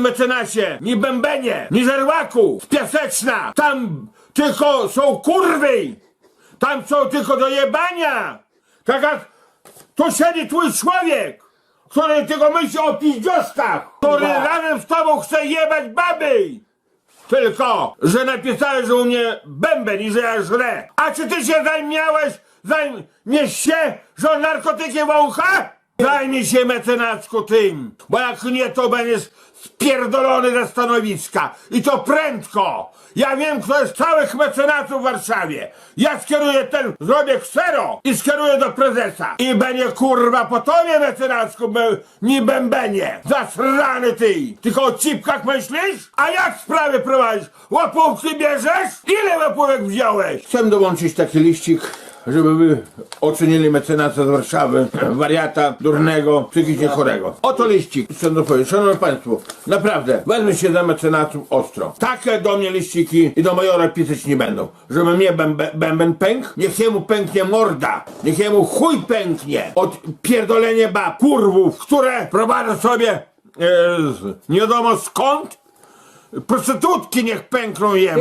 mecenasie, ni bębenie, ni żerłaku, z piaseczna. Tam tylko są kurwy. Tam są tylko do jebania. Tak jak tu siedzi twój człowiek, który tylko myśli o piździostkach, który razem z tobą chce jebać baby. Tylko, że napisałeś, że u mnie bęben i że ja żrę. A czy ty się zajmiałeś, zajmiesz się, że on narkotyki wącha? Zajmij się mecenacku tym, bo jak nie, to będziesz spierdolony ze stanowiska. I to prędko. Ja wiem, kto jest całych mecenatów w Warszawie. Ja skieruję ten, zrobię ksero i skieruję do prezesa. I będzie kurwa po tobie mecenacku, be, nie bębenie. Zasrany ty. Tylko o cipkach myślisz? A jak sprawę prowadzisz? Łapówki bierzesz? Ile łapówek wziąłeś? Chcę dołączyć taki liścik żeby wy ocenili mecenasa z Warszawy, wariata, durnego, psychicznie chorego. Oto liścik, chcę. Szanowni Państwo, naprawdę, wezmę się za mecenasów ostro. Takie do mnie liściki i do majora pisać nie będą. Żeby mnie bęben, bęben pękł, niech jemu pęknie morda, niech jemu chuj pęknie od pierdolenia bab, kurwów, które prowadzą sobie e, z, nie wiadomo skąd, prostytutki niech pękną jem.